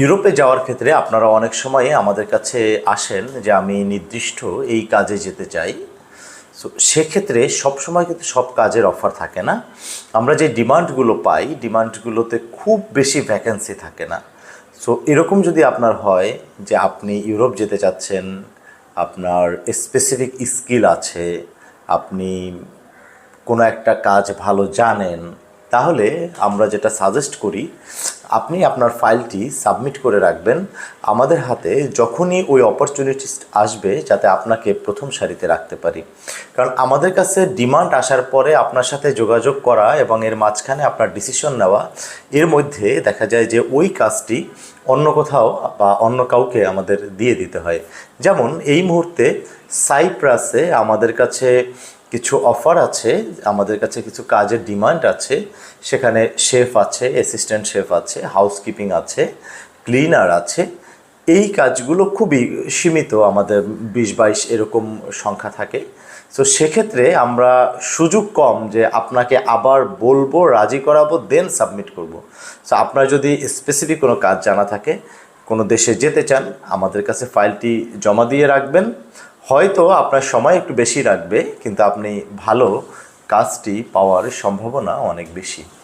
ইউরোপে যাওয়ার ক্ষেত্রে আপনারা অনেক সময় আমাদের কাছে আসেন যে আমি নির্দিষ্ট এই কাজে যেতে চাই। সো সেক্ষেত্রে সবসময় কিন্তু সব কাজের অফার থাকে না। আমরা যে ডিমান্ডগুলো পাই ডিমান্ডগুলোতে খুব বেশি ভ্যাকেন্সি থাকে না। সো এরকম যদি আপনার হয় যে আপনি ইউরোপ যেতে চাচ্ছেন, আপনার স্পেসিফিক স্কিল আছে, আপনি কোনো একটা কাজ ভালো জানেন, তাহলে আমরা যেটা সাজেস্ট করি আপনি আপনার ফাইলটি সাবমিট করে রাখবেন। আমাদের হাতে যখনই ওই অপরচুনিটি আসবে, যাতে আপনাকে প্রথম সারিতে রাখতে পারি। কারণ আমাদের কাছে ডিমান্ড আসার পরে আপনার সাথে যোগাযোগ করা এবং এর মাঝখানে আপনার ডিসিশন নেওয়া, এর মধ্যে দেখা যায় যে ওই কাজটি অন্য কোথাও বা অন্য কাউকে আমাদের দিয়ে দিতে হয়। যেমন এই মুহূর্তে সাইপ্রাসে আমাদের কাছে কিছু অফার আছে, আমাদের কাছে কিছু কাজের ডিমান্ড আছে, সেখানে শেফ আছে, অ্যাসিস্ট্যান্ট শেফ আছে, হাউসকিপিং আছে, ক্লিনার আছে। এই কাজগুলো খুবই সীমিত, আমাদের বিশ বাইশ এরকম সংখ্যা থাকে। তো সেক্ষেত্রে আমরা সুযোগ কম যে আপনাকে আবার বলব, রাজি করাবো দেন সাবমিট করব। সো আপনার যদি স্পেসিফিক কোনো কাজ জানা থাকে, কোনো দেশে যেতে চান, আমাদের কাছে ফাইলটি জমা দিয়ে রাখবেন। হয়তো আপনার সময় একটু বেশি রাখবে কিন্তু আপনি ভালো কাজটি পাওয়ার সম্ভাবনা অনেক বেশি।